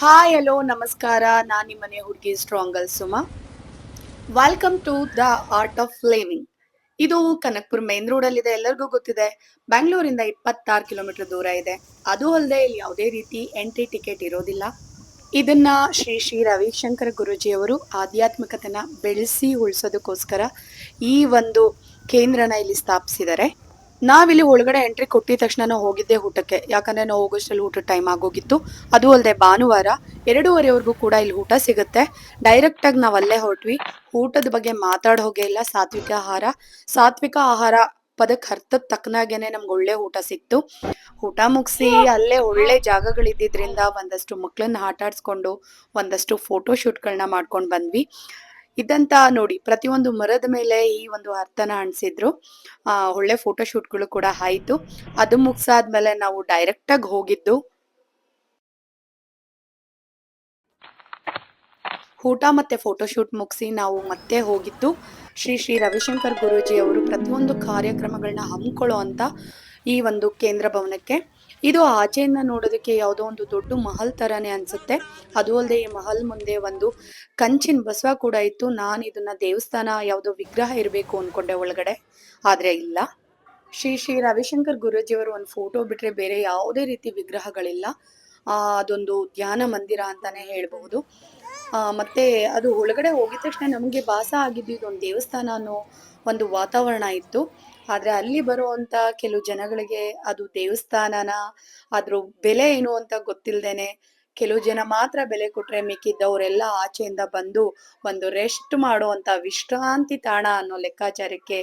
Hi hello ನಮಸ್ಕಾರ ನಾನು ನಿಮ್ಮನೆ ಹುಡುಗಿ ಸ್ಟ್ರಾಂಗಲ್ Suma welcome to the art of flaving ಇದು ಕನಕ್ಪುರ್ ಮೇನ್ ರೋಡ್ ಅಲ್ಲಿ ಇದೆ ಎಲ್ಲರಿಗೂ ಗೊತ್ತಿದೆ. ಬ್ಯಾಂಗ್ಳೂರಿಂದ ಇಪ್ಪತ್ತಾರು ಕಿಲೋಮೀಟರ್ ದೂರ ಇದೆ. ಅದು ಅಲ್ಲದೆ ಇಲ್ಲಿ ಯಾವುದೇ ರೀತಿ ಎಂಟ್ರಿ ಟಿಕೆಟ್ ಇರೋದಿಲ್ಲ. ಇದನ್ನ ಶ್ರೀ ಶ್ರೀ ರವಿಶಂಕರ ಗುರುಜಿಯವರು ಆಧ್ಯಾತ್ಮಿಕತೆನ ಬೆಳೆಸಿ ಉಳಿಸೋದಕ್ಕೋಸ್ಕರ ಈ ಒಂದು ಕೇಂದ್ರನ ಇಲ್ಲಿ ಸ್ಥಾಪಿಸಿದ್ದಾರೆ. ನಾವಿಲ್ಲಿ ಒಳಗಡೆ ಎಂಟ್ರಿ ಕೊಟ್ಟಿದ ತಕ್ಷಣ ಹೋಗಿದ್ದೆ ಊಟಕ್ಕೆ. ಯಾಕಂದ್ರೆ ನಾವು ಅಲ್ಲಿ ಊಟ ಟೈಮ್ ಆಗೋಗಿತ್ತು. ಅದು ಅಲ್ಲದೆ ಭಾನುವಾರ ಎರಡೂವರೆವರೆಗೂ ಕೂಡ ಇಲ್ಲಿ ಊಟ ಸಿಗುತ್ತೆ. ಡೈರೆಕ್ಟ್ ಆಗಿ ನಾವು ಅಲ್ಲೇ ಹೊರಟ್ವಿ. ಊಟದ ಬಗ್ಗೆ ಮಾತಾಡೋಗೆ ಹೋಗೇ ಇಲ್ಲ. ಸಾತ್ವಿಕ ಆಹಾರ. ಸಾತ್ವಿಕ ಆಹಾರ ಪದಕ್ಕೆ ಅರ್ಥದ ತಕ್ಕನಾಗೇನೆ ನಮ್ಗೆ ಒಳ್ಳೆ ಊಟ ಸಿಕ್ತು. ಊಟ ಮುಗಿಸಿ ಅಲ್ಲೇ ಒಳ್ಳೆ ಜಾಗಗಳಿದ್ದಿದ್ರಿಂದ ಒಂದಷ್ಟು ಮಕ್ಕಳನ್ನ ಆಟ ಆಡ್ಸ್ಕೊಂಡು ಒಂದಷ್ಟು ಫೋಟೋ ಶೂಟ್ಗಳನ್ನ ಮಾಡ್ಕೊಂಡು ಬಂದ್ವಿ. ಇದಂತ ನೋಡಿ ಪ್ರತಿಯೊಂದು ಮರದ ಮೇಲೆ ಈ ಒಂದು ಅರ್ಥನ ಅಣಿಸಿದ್ರು ಒಳ್ಳೆ ಫೋಟೋ ಶೂಟ್ಗಳು ಕೂಡ ಆಯ್ತು. ಅದು ಮುಗಿಸಾದ್ಮೇಲೆ ನಾವು ಡೈರೆಕ್ಟ್ ಆಗಿ ಹೋಗಿದ್ದು. ಊಟ ಮತ್ತೆ ಫೋಟೋಶೂಟ್ ಮುಗಿಸಿ ನಾವು ಮತ್ತೆ ಹೋಗಿದ್ದು. ಶ್ರೀ ಶ್ರೀ ರವಿಶಂಕರ್ ಗುರೂಜಿ ಅವರು ಪ್ರತಿಯೊಂದು ಕಾರ್ಯಕ್ರಮಗಳನ್ನ ಹಮ್ಮಿಕೊಳ್ಳೋ ಅಂತ ಈ ಒಂದು ಕೇಂದ್ರ ಭವನಕ್ಕೆ ಇದು ಆಚೆಯಿಂದ ನೋಡೋದಕ್ಕೆ ಯಾವುದೋ ಒಂದು ದೊಡ್ಡ ಮಹಲ್ ತರಾನೇ ಅನ್ಸುತ್ತೆ. ಅದು ಅಲ್ಲದೆ ಈ ಮಹಲ್ ಮುಂದೆ ಒಂದು ಕಂಚಿನ ಬಸವ ಕೂಡ ಇತ್ತು. ನಾನು ಇದನ್ನ ದೇವಸ್ಥಾನ ಯಾವುದೋ ವಿಗ್ರಹ ಇರಬೇಕು ಅನ್ಕೊಂಡೆ ಒಳಗಡೆ. ಆದ್ರೆ ಇಲ್ಲ. ಶ್ರೀ ಶ್ರೀ ರವಿಶಂಕರ್ ಗುರೂಜಿಯವರು ಒಂದು ಫೋಟೋ ಬಿಟ್ರೆ ಬೇರೆ ಯಾವುದೇ ರೀತಿ ವಿಗ್ರಹಗಳಿಲ್ಲ. ಅದೊಂದು ಧ್ಯಾನ ಮಂದಿರ ಅಂತಾನೆ ಹೇಳಬಹುದು. ಮತ್ತೆ ಅದು ಒಳಗಡೆ ಹೋಗಿದ ತಕ್ಷಣ ನಮಗೆ ಭಾಸ ಆಗಿದ್ದು ಇದೊಂದು ದೇವಸ್ಥಾನ ಅನ್ನೋ ಒಂದು ವಾತಾವರಣ ಇತ್ತು. ಆದ್ರೆ ಅಲ್ಲಿ ಬರುವಂತ ಕೆಲವು ಜನಗಳಿಗೆ ಅದು ದೇವಸ್ಥಾನನ ಅದ್ರ ಬೆಲೆ ಏನು ಅಂತ ಗೊತ್ತಿಲ್ದೇನೆ ಕೆಲವು ಜನ ಮಾತ್ರ ಬೆಲೆ ಕೊಟ್ರೆ ಮಿಕ್ಕಿದ್ದವರೆಲ್ಲ ಆಚೆಯಿಂದ ಬಂದು ಒಂದು ರೆಸ್ಟ್ ಮಾಡುವಂತ ವಿಶ್ರಾಂತಿ ತಾಣ ಅನ್ನೋ ಲೆಕ್ಕಾಚಾರಕ್ಕೆ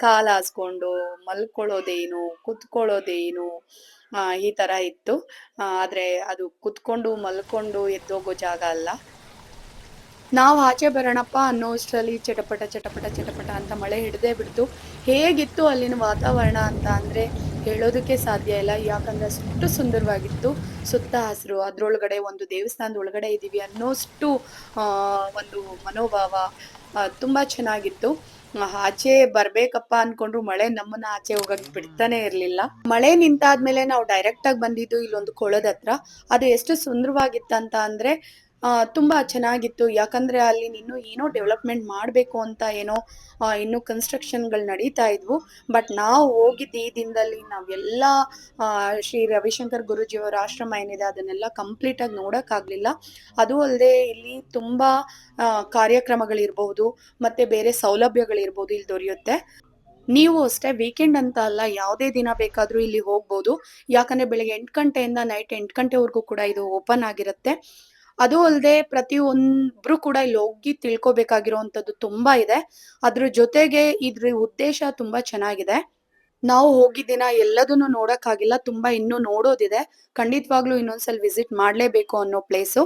ಕಾಲ ಹಾಸ್ಕೊಂಡು ಮಲ್ಕೊಳ್ಳೋದೇನು, ಕುತ್ಕೊಳ್ಳೋದೇನು ಈ ತರ ಇತ್ತು. ಆದ್ರೆ ಅದು ಕುತ್ಕೊಂಡು ಮಲ್ಕೊಂಡು ಎದ್ದೋಗೋ ಜಾಗ ಅಲ್ಲ. ನಾವು ಆಚೆ ಬರೋಣಪ್ಪ ಅನ್ನೋಷ್ಟರಲ್ಲಿ ಚಟಪಟ ಚಟಪಟ ಚಟಪಟ ಅಂತ ಮಳೆ ಹಿಡದೇ ಬಿಡ್ತು. ಹೇಗಿತ್ತು ಅಲ್ಲಿನ ವಾತಾವರಣ ಅಂತ ಅಂದರೆ ಹೇಳೋದಕ್ಕೆ ಸಾಧ್ಯ ಇಲ್ಲ. ಯಾಕಂದ್ರೆ ಅಷ್ಟು ಸುಂದರವಾಗಿತ್ತು. ಸುತ್ತ ಹಸಿರು ಅದರೊಳಗಡೆ ಒಂದು ದೇವಸ್ಥಾನದ ಒಳಗಡೆ ಇದ್ದೀವಿ ಅನ್ನೋಷ್ಟು ಒಂದು ಮನೋಭಾವ ತುಂಬ ಚೆನ್ನಾಗಿತ್ತು. ಆಚೆ ಬರ್ಬೇಕಪ್ಪ ಅನ್ಕೊಂಡ್ರು ಮಳೆ ನಮ್ಮನ್ನ ಆಚೆ ಹೋಗಕ್ ಬಿಡ್ತಾನೆ ಇರ್ಲಿಲ್ಲ. ಮಳೆ ನಿಂತಾದ್ಮೇಲೆ ನಾವು ಡೈರೆಕ್ಟ್ ಆಗಿ ಬಂದಿದ್ದು ಇಲ್ಲೊಂದು ಕೊಳದ ಹತ್ರ. ಅದು ಎಷ್ಟು ಸುಂದರವಾಗಿತ್ತಂತ ಅಂದ್ರೆ ತುಂಬಾ ಚೆನ್ನಾಗಿತ್ತು. ಯಾಕಂದ್ರೆ ಅಲ್ಲಿ ಇನ್ನೂ ಏನೋ ಡೆವಲಪ್ಮೆಂಟ್ ಮಾಡಬೇಕು ಅಂತ ಏನೋ ಇನ್ನು ಕನ್ಸ್ಟ್ರಕ್ಷನ್ಗಳು ನಡೀತಾ ಇದ್ವು. ಬಟ್ ನಾವು ಹೋಗಿದ್ದ ಈ ದಿನದಲ್ಲಿ ನಾವೆಲ್ಲ ಶ್ರೀ ರವಿಶಂಕರ್ ಗುರುಜಿಯವರ ಆಶ್ರಮ ಏನಿದೆ ಅದನ್ನೆಲ್ಲ ಕಂಪ್ಲೀಟ್ ಆಗಿ ನೋಡಕ್ಕಾಗ್ಲಿಲ್ಲ ಅದು ಅಲ್ಲದೆ ಇಲ್ಲಿ ತುಂಬಾ ಕಾರ್ಯಕ್ರಮಗಳಿರ್ಬೋದು ಮತ್ತೆ ಬೇರೆ ಸೌಲಭ್ಯಗಳಿರ್ಬೋದು ಇಲ್ಲಿ ದೊರೆಯುತ್ತೆ. ನೀವು ಅಷ್ಟೇ ವೀಕೆಂಡ್ ಅಂತ ಅಲ್ಲ, ಯಾವುದೇ ದಿನ ಬೇಕಾದರೂ ಇಲ್ಲಿ ಹೋಗ್ಬೋದು. ಯಾಕಂದರೆ ಬೆಳಗ್ಗೆ ಎಂಟು ಗಂಟೆಯಿಂದ ನೈಟ್ ಎಂಟು ಗಂಟೆವರೆಗೂ ಕೂಡ ಇದು ಓಪನ್ ಆಗಿರುತ್ತೆ. ಅದು ಅಲ್ಲದೆ ಪ್ರತಿಯೊಬ್ಬರು ಕೂಡ ಇಲ್ಲಿ ಹೋಗಿ ತಿಳ್ಕೊಬೇಕಾಗಿರುವಂತದ್ದು ತುಂಬಾ ಇದೆ. ಅದ್ರ ಜೊತೆಗೆ ಇದ್ರ ಉದ್ದೇಶ ತುಂಬಾ ಚೆನ್ನಾಗಿದೆ. ನಾವು ಹೋಗಿದ್ದಿನ ಎಲ್ಲದನ್ನು ನೋಡೋಕ್ಕಾಗಿಲ್ಲ, ತುಂಬಾ ಇನ್ನೂ ನೋಡೋದಿದೆ. ಖಂಡಿತವಾಗ್ಲೂ ಇನ್ನೊಂದ್ಸಲ ವಿಸಿಟ್ ಮಾಡಲೇಬೇಕು ಅನ್ನೋ ಪ್ಲೇಸು.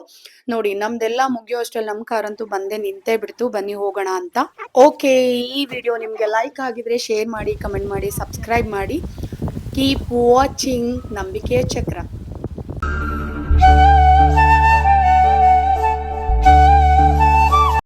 ನೋಡಿ, ನಮ್ದೆಲ್ಲ ಮುಗಿಯೋ ಅಷ್ಟ್ರಲ್ಲಿ ನಮ್ ಕಾರಂತೂ ಬಂದೇ ನಿಂತೇ ಬಿಡ್ತು. ಬನ್ನಿ ಹೋಗೋಣ ಅಂತ. ಓಕೆ, ಈ ವಿಡಿಯೋ ನಿಮ್ಗೆ ಲೈಕ್ ಆಗಿದ್ರೆ ಶೇರ್ ಮಾಡಿ, ಕಮೆಂಟ್ ಮಾಡಿ, ಸಬ್ಸ್ಕ್ರೈಬ್ ಮಾಡಿ. ಕೀಪ್ ವಾಚಿಂಗ್ ನಂಬಿಕೆಯ ಚಕ್ರ.